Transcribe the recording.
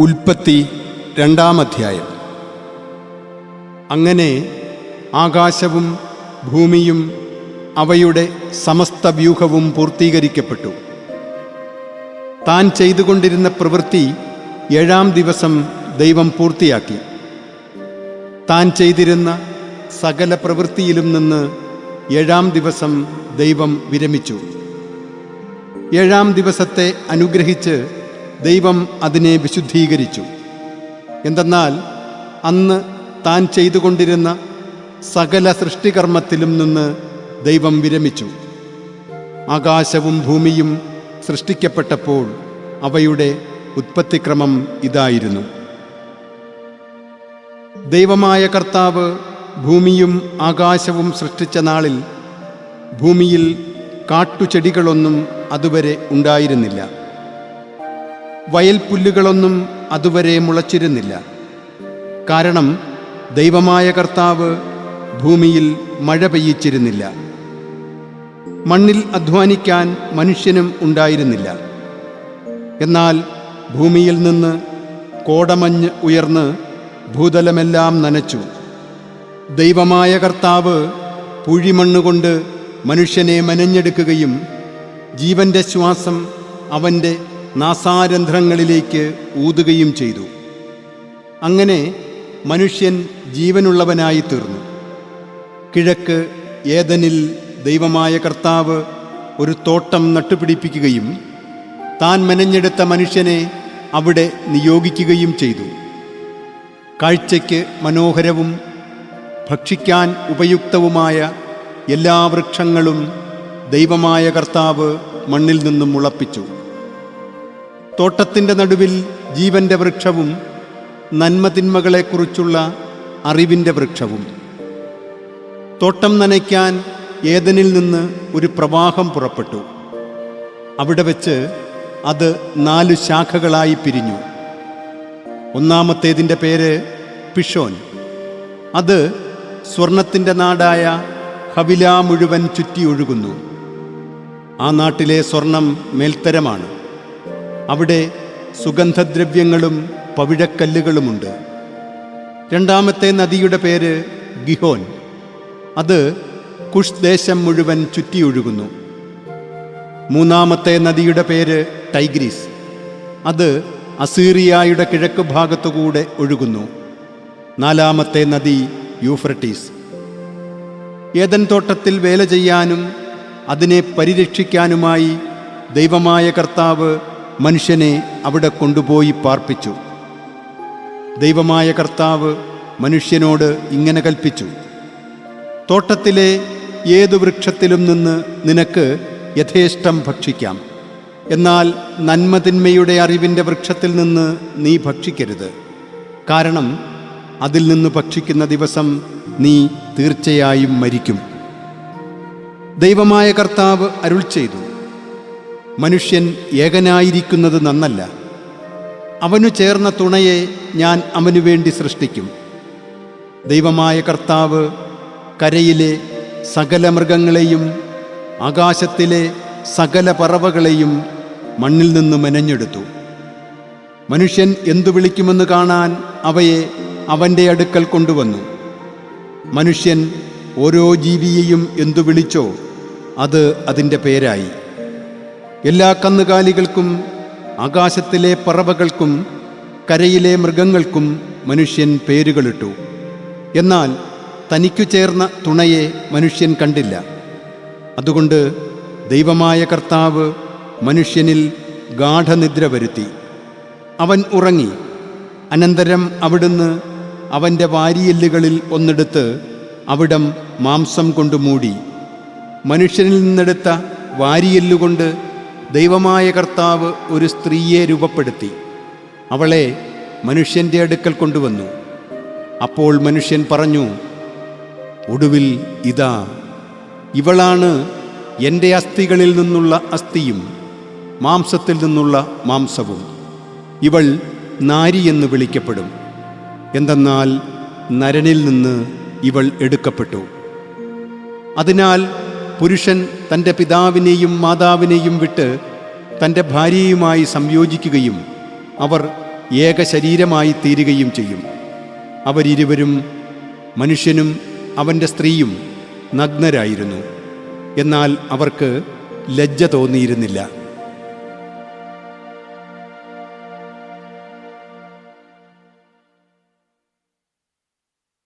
ഉൽപ്പത്തി രണ്ടാം അധ്യായം. അങ്ങനെ ആകാശവും ഭൂമിയും അവയുടെ സമസ്ത വ്യൂഹവും പൂർത്തീകരിക്കപ്പെട്ടു. താൻ ചെയ്തുകൊണ്ടിരുന്ന പ്രവൃത്തി ഏഴാം ദിവസം ദൈവം പൂർത്തിയാക്കി. താൻ ചെയ്തിരുന്ന സകല പ്രവൃത്തിയിലും നിന്ന് ഏഴാം ദിവസം ദൈവം വിരമിച്ചു. ഏഴാം ദിവസത്തെ അനുഗ്രഹിച്ച് ദൈവം അതിനെ വിശുദ്ധീകരിച്ചു. എന്തെന്നാൽ അന്ന് താൻ ചെയ്തുകൊണ്ടിരുന്ന സകല സൃഷ്ടികർമ്മത്തിലും നിന്ന് ദൈവം വിരമിച്ചു. ആകാശവും ഭൂമിയും സൃഷ്ടിക്കപ്പെട്ടപ്പോൾ അവയുടെ ഉത്പത്തിക്രമം ഇതായിരുന്നു. ദൈവമായ കർത്താവ് ഭൂമിയും ആകാശവും സൃഷ്ടിച്ച നാളിൽ ഭൂമിയിൽ കാട്ടുചെടികളൊന്നും അതുവരെ ഉണ്ടായിരുന്നില്ല. വയൽപ്പുല്ലുകളൊന്നും അതുവരെ മുളച്ചിരുന്നില്ല. കാരണം ദൈവമായ കർത്താവ് ഭൂമിയിൽ മഴ പെയ്യിച്ചിരുന്നില്ല. മണ്ണിൽ അധ്വാനിക്കാൻ മനുഷ്യനും ഉണ്ടായിരുന്നില്ല. എന്നാൽ ഭൂമിയിൽ നിന്ന് കോടമഞ്ഞ് ഉയർന്ന് ഭൂതലമെല്ലാം നനച്ചു. ദൈവമായ കർത്താവ് പൂഴിമണ്ണുകൊണ്ട് മനുഷ്യനെ മനഞ്ഞെടുക്കുകയും ജീവന്റെ ശ്വാസം അവന്റെ നാസാരന്ധ്രങ്ങളിലേക്ക് ഊതുകയും ചെയ്തു. അങ്ങനെ മനുഷ്യൻ ജീവനുള്ളവനായി തീർന്നു. കിഴക്ക് ഏതനിൽ ദൈവമായ കർത്താവ് ഒരു തോട്ടം നട്ടുപിടിപ്പിക്കുകയും താൻ മെനഞ്ഞെടുത്ത മനുഷ്യനെ അവിടെ നിയോഗിക്കുകയും ചെയ്തു. കാഴ്ചയ്ക്ക് മനോഹരവും ഭക്ഷിക്കാൻ ഉപയുക്തവുമായ എല്ലാ വൃക്ഷങ്ങളും ദൈവമായ കർത്താവ് മണ്ണിൽ നിന്നും മുളപ്പിച്ചു. തോട്ടത്തിന്റെ നടുവിൽ ജീവന്റെ വൃക്ഷവും നന്മതിന്മകളെക്കുറിച്ചുള്ള അറിവിന്റെ വൃക്ഷവും. തോട്ടം നനയ്ക്കാൻ ഏതനിൽ നിന്ന് ഒരു പ്രവാഹം പുറപ്പെട്ടു. അവിടെ വെച്ച് അത് നാലു ശാഖകളായി പിരിഞ്ഞു. ഒന്നാമത്തേതിന്റെ പേര് പിഷോൻ അത് സ്വർണത്തിന്റെ നാടായ ഹവില മുഴുവൻ ചുറ്റി ഒഴുകുന്നു. ആ നാട്ടിലെ സ്വർണം മേൽത്തരമാണ്. അവിടെ സുഗന്ധദ്രവ്യങ്ങളും പവിഴക്കല്ലുകളുമുണ്ട്. രണ്ടാമത്തെ നദിയുടെ പേര് ഗിഹോൻ. അത് കുഷ് ദേശം മുഴുവൻ ചുറ്റിയൊഴുകുന്നു. മൂന്നാമത്തെ നദിയുടെ പേര് ടൈഗ്രീസ്. അത് അസീറിയായുടെ കിഴക്ക് ഭാഗത്തുകൂടെ ഒഴുകുന്നു. നാലാമത്തെ നദി യൂഫ്രട്ടീസ്. ഏതൻ തോട്ടത്തിൽ വേല ചെയ്യാനും അതിനെ പരിരക്ഷിക്കാനുമായി ദൈവമായ കർത്താവ് മനുഷ്യനെ അവിടെ കൊണ്ടുപോയി പാർപ്പിച്ചു. ദൈവമായ കർത്താവ് മനുഷ്യനോട് ഇങ്ങനെ കൽപ്പിച്ചു. തോട്ടത്തിലെ ഏതു വൃക്ഷത്തിലും നിന്ന് നിനക്ക് യഥേഷ്ടം ഭക്ഷിക്കാം. എന്നാൽ നന്മതിന്മയുടെ അറിവിന്റെ വൃക്ഷത്തിൽ നിന്ന് നീ ഭക്ഷിക്കരുത്. കാരണം അതിൽ നിന്ന് ഭക്ഷിക്കുന്ന ദിവസം നീ തീർച്ചയായും മരിക്കും. ദൈവമായ കർത്താവ് അരുൾ ചെയ്തു. മനുഷ്യൻ ഏകനായിരിക്കുന്നത് നന്നല്ല. അവനു ചേർന്ന തുണയെ ഞാൻ അവനു വേണ്ടി സൃഷ്ടിക്കും. ദൈവമായ കർത്താവ് കരയിലെ സകല മൃഗങ്ങളെയും ആകാശത്തിലെ സകല പറവകളെയും മണ്ണിൽ നിന്ന് മെനഞ്ഞെടുത്തു. മനുഷ്യൻ എന്തു വിളിക്കുമെന്ന് കാണാൻ അവയെ അവന്റെ അടുക്കൽ കൊണ്ടുവന്നു. മനുഷ്യൻ ഓരോ ജീവിയെയും എന്തു വിളിച്ചോ അത് അതിന്റെ പേരായി. എല്ലാ കന്നുകാലികൾക്കും ആകാശത്തിലെ പറവകൾക്കും കരയിലെ മൃഗങ്ങൾക്കും മനുഷ്യൻ പേരുകളിട്ടു. എന്നാൽ തനിക്കു ചേർന്ന തുണയെ മനുഷ്യൻ കണ്ടില്ല. അതുകൊണ്ട് ദൈവമായ കർത്താവ് മനുഷ്യനിൽ ഗാഠനിദ്ര വരുത്തി. അവൻ ഉറങ്ങി. അനന്തരം അവിടുന്ന് അവന്റെ വാരിയെല്ലുകളിൽ ഒന്നെടുത്ത് അവിടം മാംസം കൊണ്ട് മൂടി. മനുഷ്യനിൽ നിന്നെടുത്ത വാരിയെല്ലുകൊണ്ട് ദൈവമായ കർത്താവ് ഒരു സ്ത്രീയെ രൂപപ്പെടുത്തി. അവളെ മനുഷ്യന്റെ അടുക്കൽ കൊണ്ടുവന്നു. അപ്പോൾ മനുഷ്യൻ പറഞ്ഞു ഒടുവിൽ ഇതാ ഇവളാണ് എന്റെ അസ്ഥികളിൽ നിന്നുള്ള അസ്ഥിയും മാംസത്തിൽ നിന്നുള്ള മാംസവും. ഇവൾ നാരി എന്ന് വിളിക്കപ്പെടും. എന്തെന്നാൽ നരനിൽ നിന്ന് ഇവൾ എടുക്കപ്പെട്ടു. അതിനാൽ പുരുഷൻ തന്റെ പിതാവിനെയും മാതാവിനെയും വിട്ട് തന്റെ ഭാര്യയുമായി സംയോജിക്കുകയും അവർ ഏക ശരീരമായി തീരുകയും ചെയ്യും. അവരിരുവരും മനുഷ്യനും അവന്റെ സ്ത്രീയും നഗ്നരായിരുന്നു. എന്നാൽ അവർക്ക് ലജ്ജ തോന്നിയിരുന്നില്ല.